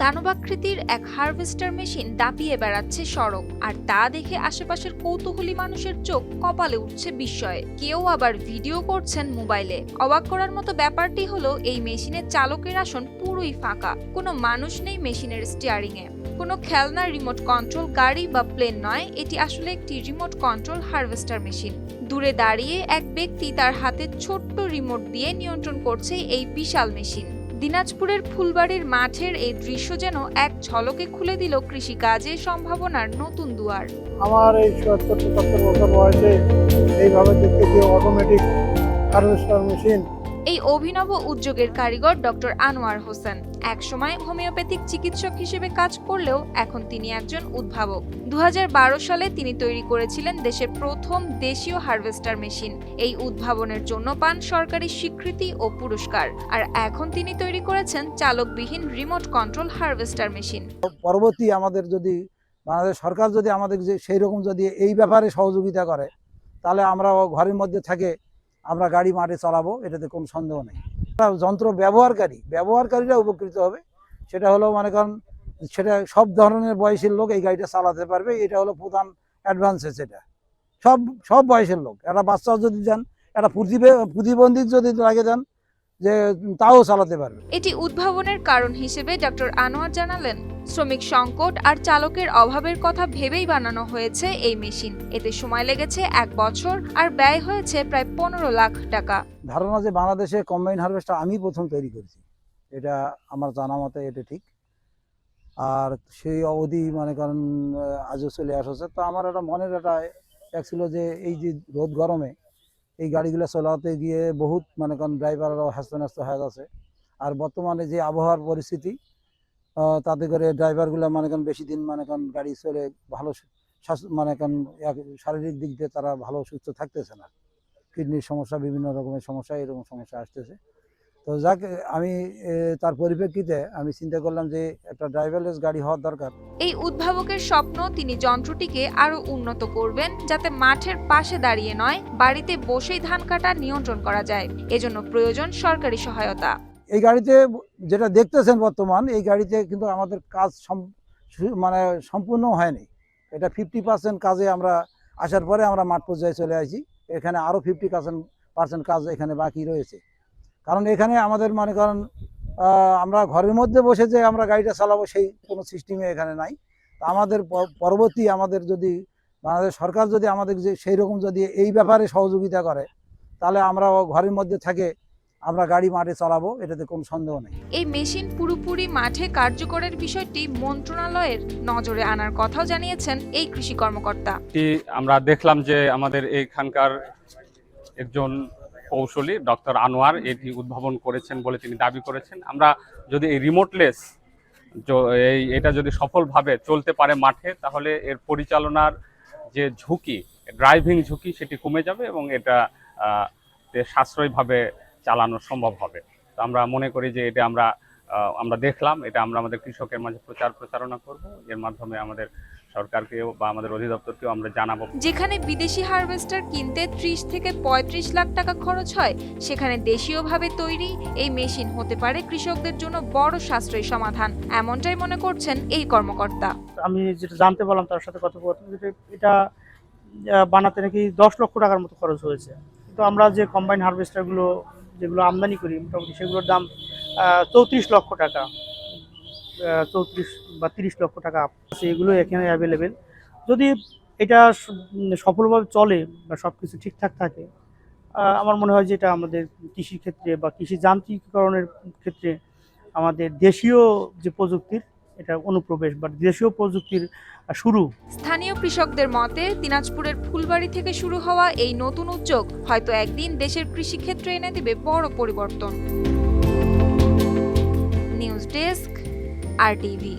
দানবাকৃতির এক harvester machine দাপিয়ে বেড়াচ্ছে সড়ক। আর তা দেখে আশেপাশের কৌতূহলী মানুষের চোখ কপালে উঠছে বিস্ময়ে। কেউ আবার ভিডিও করছেন মোবাইলে। অবাক করার মতো ব্যাপারটি হলো, এই মেশিনের চালকের আসন পুরোই ফাঁকা। কোনো মানুষ নেই মেশিনের স্টিয়ারিং এ কোনো খেলনার রিমোট কন্ট্রোল গাড়ি বা প্লেন নয়। এটি আসলে একটি রিমোট কন্ট্রোল হারভেস্টার মেশিন দূরে দাঁড়িয়ে এক ব্যক্তি তার হাতে ছোট্ট রিমোট দিয়ে নিয়ন্ত্রণ করছে এই বিশাল মেশিন দিনাজপুরের ফুলবাড়ির মাঠের এই দৃশ্য যেন এক ঝলকে খুলে দিল কৃষিকাজের সম্ভাবনার নতুন দুয়ার। আমার এই সত্তর সত্তর বছর বয়সে এইভাবে দেখতে অটোমেটিক হারভেস্টার মেশিন এই অভিনব উদ্যোগের কারিগর ডক্টর আনোয়ার হোসেন। একসময় হোমিওপ্যাথিক চিকিৎসক হিসেবে কাজ করলেও এখন তিনি একজন উদ্ভাবক। দু হাজার বারো সালে তিনি তৈরি করেছিলেন দেশের প্রথম দেশীয় হারভেস্টার মেশিন। এই উদ্ভাবনের জন্য পান সরকারি স্বীকৃতি ও পুরস্কার। আর এখন তিনি তৈরি করেছেন চালকবিহীন রিমোট কন্ট্রোল হারভেস্টার মেশিন। পরবর্তী আমাদের যদি, বাংলাদেশ সরকার যদি আমাদের সেই রকম যদি এই ব্যাপারে সহযোগিতা করে, তাহলে আমরা ঘরের মধ্যে থেকে আমরা গাড়ি মাঠে চালাবো, এটাতে কোনো সন্দেহ নেই। যন্ত্র ব্যবহারকারী, ব্যবহারকারীরা উপকৃত হবে। সেটা হলো মানে কারণ সেটা সব ধরনের বয়সের লোক এই গাড়িটা চালাতে পারবে। এটা হলো প্রধান অ্যাডভান্সেস এটা সব সব বয়সের লোক। একটা বাচ্চাও যদি যান একটা প্রতিবে- প্রতিবন্ধী যদি লাগে যান যে তাও চালাতে পারবে। এটি উদ্ভাবনের কারণ হিসেবে ডক্টর আনোয়ার জানালেন শ্রমিক সংকট আর চালকের অভাবের কথা ভেবেই বানানো হয়েছে এই মেশিন। এতে সময় লেগেছে এক বছর আর ব্যয় হয়েছে প্রায় পনেরো লাখ টাকা। ধারণা যে বাংলাদেশে কম্বাইন হারভেস্টার আমি প্রথম তৈরি করেছি। এটা আমার জানা মতে এটা ঠিক। আর সেই অবধি মনে করেন আজও চলে আসছে। তো আমার একটা মনের একটা এক ছিল যে এই যে রোদ গরমে এই গাড়িগুলো চলাতে গিয়ে বহুত মানে করেন ড্রাইভাররাও হাস্ত ন্যস্ত হয়ে যাচ্ছে আর বর্তমানে যে আবহাওয়ার পরিস্থিতি তাতে করে ড্রাইভারগুলো মানে করেন বেশি দিন মানে করেন গাড়ি চলে ভালো মানে করেন শারীরিক দিক দিয়ে তারা ভালো সুস্থ থাকতেছে না। কিডনির সমস্যা, বিভিন্ন রকমের সমস্যা, এরকম সমস্যা আসতেছে। তো যাক আমি তার পরিপ্রেক্ষিতে আমি চিন্তা করলাম যে একটা ড্রাইভারলেস গাড়ি হওয়ার দরকার। এই উদ্ভাবকের স্বপ্ন তিনি যন্ত্রটিকে আরও উন্নত করবেন যাতে মাঠের পাশে দাঁড়িয়ে নয় বাড়িতে বসেই ধান কাটা নিয়ন্ত্রণ করা যায়। এজন্য প্রয়োজন সরকারি সহায়তা। এই গাড়িতে যেটা দেখতেছেন বর্তমান এই গাড়িতে কিন্তু আমাদের কাজ মানে সম্পূর্ণ হয়নি। এটা ফিফটি পার্সেন্ট কাজে আমরা আসার পরে আমরা মাঠ পর্যায়ে চলে আসি। এখানে আরও ফিফটি পার্সেন্ট পার্সেন্ট কাজ এখানে বাকি রয়েছে। কারণ এখানে আমাদের মনে করেন আমরা ঘরের মধ্যে বসে যে আমরা গাড়িটা চালাবো সেই কোনো সিস্টেমে এখানে নাই। তা আমাদের পরবর্তী আমাদের যদি বাংলাদেশ সরকার যদি আমাদের যে সেই রকম যদি এই ব্যাপারে সহযোগিতা করে তাহলে আমরা ঘরের মধ্যে থাকে আমরা গাড়ি মাঠে চালাবো এটাতে কোনো সন্দেহ নেই। এই মেশিন পুরোপুরি মাঠে কার্যকরের বিষয়টি মন্ত্রণালয়ের নজরে আনার কথাও জানিয়েছেন এই কৃষি কর্মকর্তা। আমরা দেখলাম যে আমাদের এইখানকার একজন কৌশলী ডক্টর আনোয়ার এটি উদ্ভাবন করেছেন বলে তিনি দাবি করেছেন। আমরা যদি এই রিমোটলেস এই এটা যদি সফলভাবে চলতে পারে মাঠে, তাহলে এর পরিচালনার যে ঝুঁকি, ড্রাইভিং ঝুঁকি, সেটি কমে যাবে এবং এটা সাশ্রয়ীভাবে চালানো সম্ভব হবে। তো আমরা মনে করি যে এটা আমরা আমরা দেখলাম এটা আমরা আমাদের কৃষকের মাঝে প্রচার প্রচারণা করব। এর মাধ্যমে আমাদের সরকারকেও বা আমাদের অধিদপ্তরকেও আমরা জানাব। যেখানে বিদেশি হারভেস্টার কিনতে ত্রিশ থেকে পঁয়ত্রিশ লাখ টাকা খরচ হয় সেখানে দেশীয়ভাবে তৈরি এই মেশিন হতে পারে কৃষকদের জন্য বড় সাশ্রয়ী সমাধান এমনটাই মনে করছেন এই কর্মকর্তা। আমি যেটা জানতে পারলাম তার সাথে কথোপকথন যেটা এটা বানাতে নাকি দশ লক্ষ টাকার মতো খরচ হয়েছে। কিন্তু আমরা যে কম্বাইন হারভেস্টারগুলো যেগুলো আমদানি করি মোটামুটি সেগুলোর দাম চৌত্রিশ লক্ষ টাকা। চৌত্রিশ বা তিরিশ লক্ষ টাকা আছে এগুলো এখানে অ্যাভেলেবেল যদি এটা সফলভাবে চলে বা সব কিছু ঠিকঠাক থাকে আমার মনে হয় যে এটা আমাদের কৃষি ক্ষেত্রে বা কৃষি যান্ত্রিকীকরণের ক্ষেত্রে আমাদের দেশীয় যে প্রযুক্তির, এটা অনুপ্রবেশ বা দেশীয় প্রযুক্তির শুরু। স্থানীয় কৃষকদের মতে, দিনাজপুরের ফুলবাড়ি থেকে শুরু হওয়া এই নতুন উদ্যোগ হয়তো একদিন দেশের কৃষিক্ষেত্রে এনে দেবে বড় পরিবর্তন। News desk R TV.